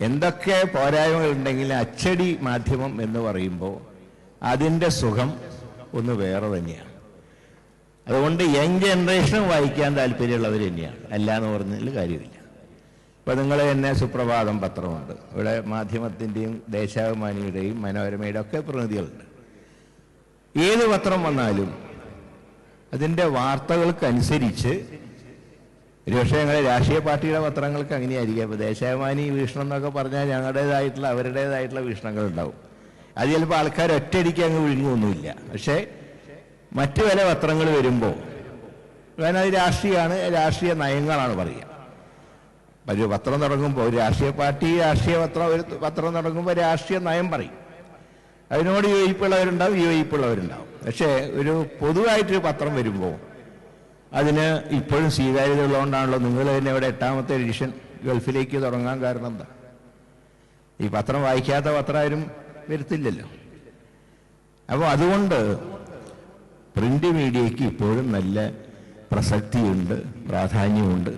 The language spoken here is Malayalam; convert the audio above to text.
എന്തൊക്കെ പോരായ്മകളുണ്ടെങ്കിലും അച്ചടി മാധ്യമം എന്ന് പറയുമ്പോൾ അതിന്റെ സുഖം ഒന്ന് വേറെ തന്നെയാണ്. അതുകൊണ്ട് യങ് ജനറേഷനും വായിക്കാൻ താല്പര്യമുള്ളവർ തന്നെയാണ്. അല്ല എന്ന് പറഞ്ഞതിൽ കാര്യമില്ല. ഇപ്പം നിങ്ങൾ തന്നെ സുപ്രഭാതം പത്രമുണ്ട്. ഇവിടെ മാധ്യമത്തിന്റെയും ദേശാഭിമാനിയുടെയും മനോരമയുടെ ഒക്കെ പ്രതിനിധികളുണ്ട്. ഏത് പത്രം വന്നാലും അതിന്റെ വാർത്തകൾക്കനുസരിച്ച് ഒരുപക്ഷെ ഞങ്ങളുടെ രാഷ്ട്രീയ പാർട്ടിയുടെ പത്രങ്ങൾക്ക് അങ്ങനെയായിരിക്കും. ഇപ്പോൾ ദേശാഭിമാനി വീക്ഷണം എന്നൊക്കെ പറഞ്ഞാൽ ഞങ്ങളുടേതായിട്ടുള്ള അവരുടേതായിട്ടുള്ള വീക്ഷണങ്ങൾ ഉണ്ടാവും അത് ചിലപ്പോൾ ആൾക്കാർ ഒറ്റയടിക്ക് അങ്ങ് വിഴുങ്ങുമൊന്നുമില്ല പക്ഷേ മറ്റു പല പത്രങ്ങൾ വരുമ്പോൾ കാരണം അത് രാഷ്ട്രീയമാണ് രാഷ്ട്രീയ നയങ്ങളാണ് പറയുക. ഒരു പത്രം തുടങ്ങുമ്പോൾ രാഷ്ട്രീയ പാർട്ടി രാഷ്ട്രീയ പത്രം ഒരു പത്രം തുടങ്ങുമ്പോൾ രാഷ്ട്രീയ നയം പറയും. അതിനോട് യോജിപ്പുള്ളവരുണ്ടാവും യോജിപ്പുള്ളവരുണ്ടാവും. പക്ഷേ ഒരു പൊതുവായിട്ടൊരു പത്രം വരുമ്പോൾ അതിന് ഇപ്പോഴും സ്വീകാര്യത ഉള്ളതുകൊണ്ടാണല്ലോ നിങ്ങൾ തന്നെ ഇവിടെ എട്ടാമത്തെ എഡിഷൻ ഗൾഫിലേക്ക് തുടങ്ങാൻ കാരണം എന്താ? ഈ പത്രം വായിക്കാത്ത പത്രം ആരും വരുത്തില്ലല്ലോ. അപ്പോൾ അതുകൊണ്ട് പ്രിന്റ് മീഡിയയ്ക്ക് ഇപ്പോഴും നല്ല പ്രസക്തിയുണ്ട് പ്രാധാന്യമുണ്ട്.